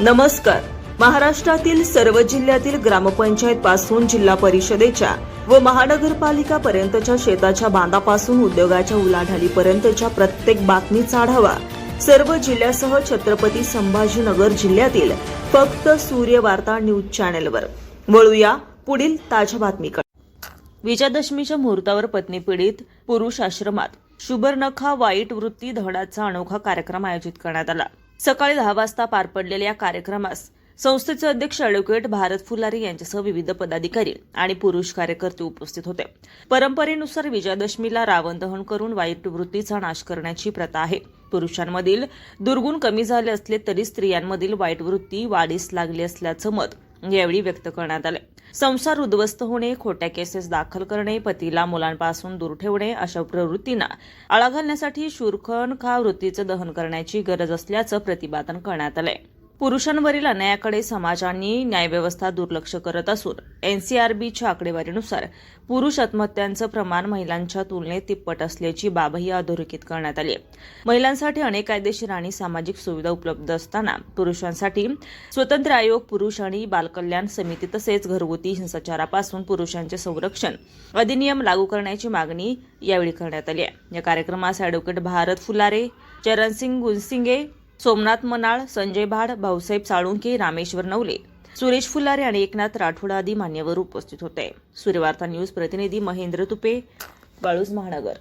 नमस्कार. महाराष्ट्रातील सर्व जिल्ह्यातील ग्रामपंचायत पासून जिल्हा परिषदेच्या व महानगरपालिका पर्यंतच्या शेताच्या बांधापासून उद्योगाच्या उलाढालीपर्यंतच्या प्रत्येक बातमीचा आढावा सर्व जिल्ह्यासह छत्रपती संभाजीनगर जिल्ह्यातील फक्त सूर्य वार्ता न्यूज चॅनेलवर. वळूया पुढील ताज्या बातमीकडे. विजयादशमीच्या मुहूर्तावर पत्नी पीडित पुरुष आश्रमात शुभरनखा वाईट वृत्ती धडाचा अनोखा कार्यक्रम आयोजित करण्यात आला. सकाळी दहा वाजता पार पडलेल्या या कार्यक्रमास संस्थेचे अध्यक्ष अॅडव्होकेट भारत फुलारी यांच्यासह विविध पदाधिकारी आणि पुरुष कार्यकर्ते उपस्थित होते. परंपरेनुसार विजयादशमीला रावण दहन करून वाईट वृत्तीचा नाश करण्याची प्रथा आहे. पुरुषांमधील दुर्गुण कमी झाले असले तरी स्त्रियांमधील वाईट वृत्ती वाढीस लागली असल्याचं मत म्हणजे यावेळी व्यक्त करण्यात आले संसार उद्ध्वस्त होणे खोट्या केसेस दाखल करणे पतीला मुलांपासून दूर ठेवणे अशा प्रवृत्तींना आळा घालण्यासाठी शूरखण खा वृत्तीचं दहन करण्याची गरज असल्याचं प्रतिपादन करण्यात आलंय. पुरुषांवरील अन्यायाकडे समाजाने न्यायव्यवस्था दुर्लक्ष करत असून एन सी आर बीच्या आकडेवारीनुसार पुरुष आत्महत्यांचं प्रमाण महिलांच्या तुलनेत तिप्पट असल्याची बाबही अधोरेखित करण्यात आली आहे. महिलांसाठी अनेक कायदेशीर आणि सामाजिक सुविधा उपलब्ध असताना पुरुषांसाठी स्वतंत्र आयोग पुरुष आणि बालकल्याण समिती तसेच घरगुती हिंसाचारापासून पुरुषांचे संरक्षण अधिनियम लागू करण्याची मागणी यावेळी करण्यात आली आहे. या कार्यक्रमास अॅडव्होकेट भारत फुलारे चरणसिंग गुलसिंगे सोमनाथ मनाळ संजय भाड भाऊसाहेब साळुंके रामेश्वर नवले सुरेश फुलारे आणि एकनाथ राठोड आदी मान्यवर उपस्थित होते. सूर्यवार्ता न्यूज प्रतिनिधी महेंद्र तुपे वाळूज महानगर.